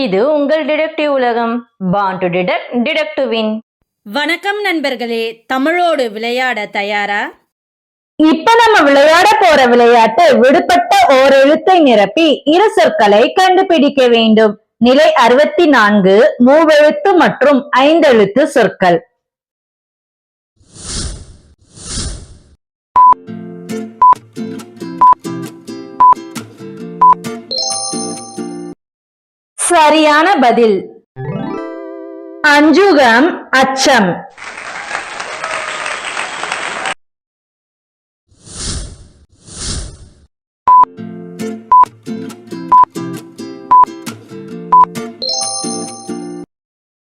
இது உங்கள் டிடெக்டிவ் உலகம். Born to detect detect to win வணக்கம் நண்பர்களே தமிழோடு விளையாட தயாரா? இப்ப நம்ம விளையாட போற விளையாட்டு விடுபட்ட ஓர் எழுத்தை நிரப்பி இரு சொற்களை கண்டுபிடிக்க வேண்டும். நிலை அறுபத்தி நான்கு மூவெழுத்து மற்றும் ஐந்தெழுத்து சொற்கள். சரியான பதில். அஞ்சுகம் அச்சம்.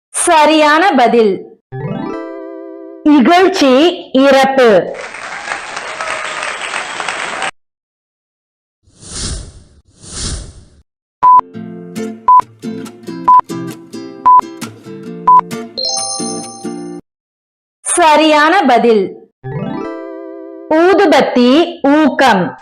சரியான பதில். இகழ்ச்சி இறப்பு. சரியான பதில். ஊதுபத்தி ஊக்கம்.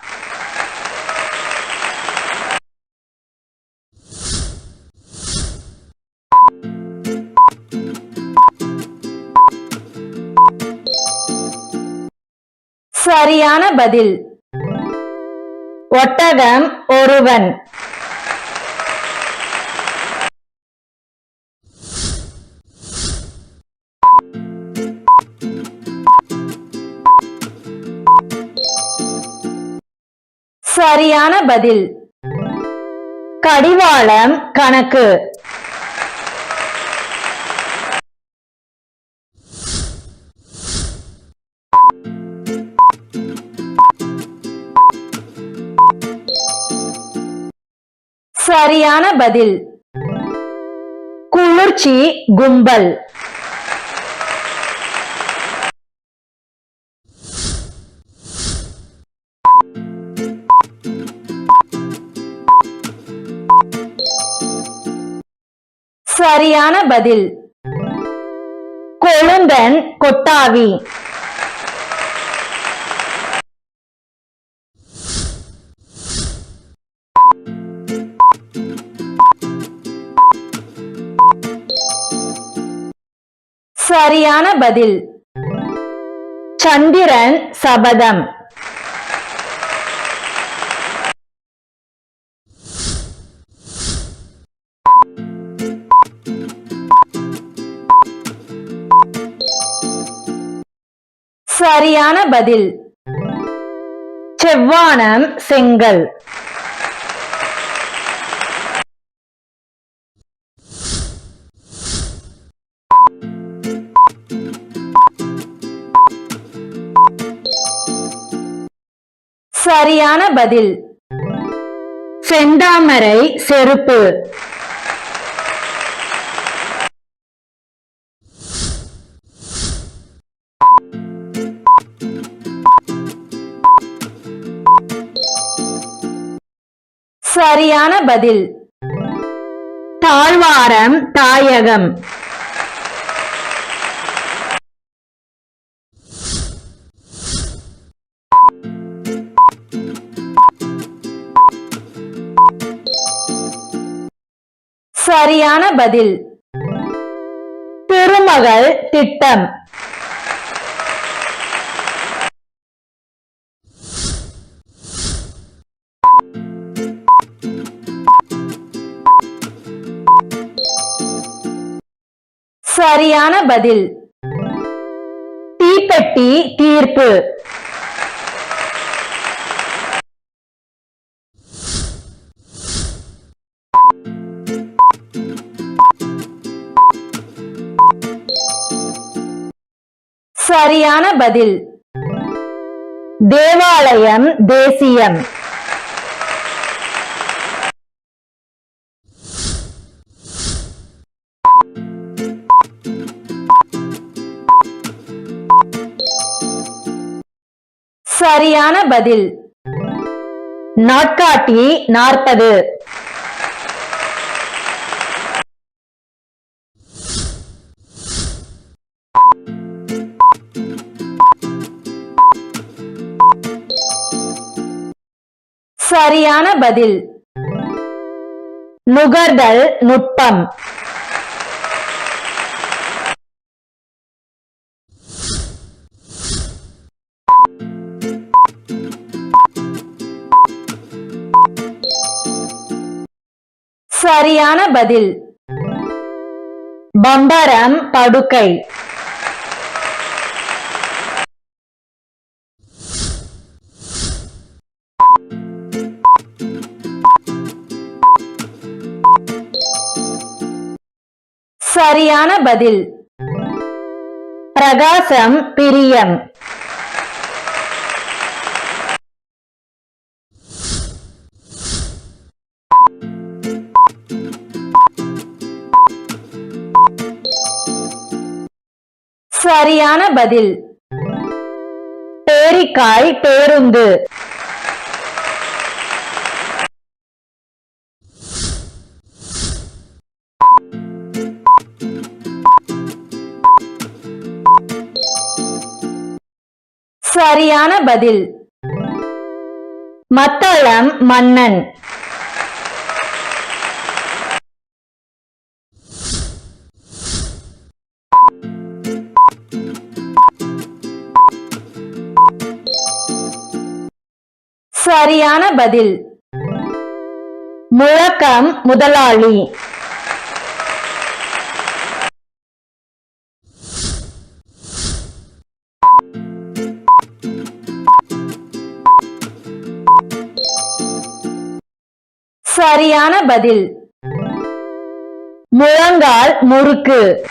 சரியான பதில். ஒட்டகம் ஒருவன். சரியான பதில். கடிவாளம் கணக்கு. சரியான பதில். குளிர்ச்சி கும்பல். சரியான பதில். கொழுந்தன் கொட்டாவி. சரியான பதில். சந்திரன் சபதம். சரியான பதில். செவ்வானம் செங்கல். சரியான பதில். செந்தாமரை செருப்பு. சரியான பதில். தாழ்வாரம் தாயகம். சரியான பதில். திருமகள் திட்டம். சரியான பதில். தீப்பெட்டி தீர்ப்பு. சரியான பதில். தேவாலயம் தேசியம். சரியான பதில். நாட்காட்டி நாற்பது. சரியான பதில். நுகர்தல் நுட்பம். சரியான பதில். பம்பரம் படுக்கை. சரியான பதில். பிரகாசம் பிரியம். சரியான பதில். பேரிக்காய் பேருந்து. சரியான பதில். மத்தளம் மன்னன். சரியான பதில். முழக்கம் முதலாளி. சரியான பதில். முழங்கால் முறுக்கு.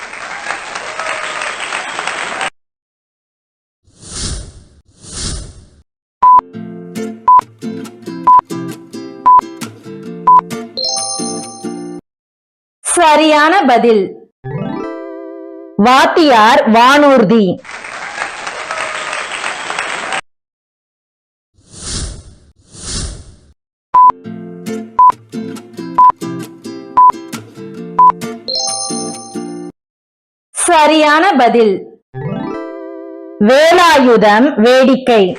சரியான பதில். வாத்தியார் வானூர்தி. சரியான பதில். வேலாயுதம் வேடிக்கை.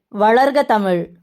வளர்க தமிழ்.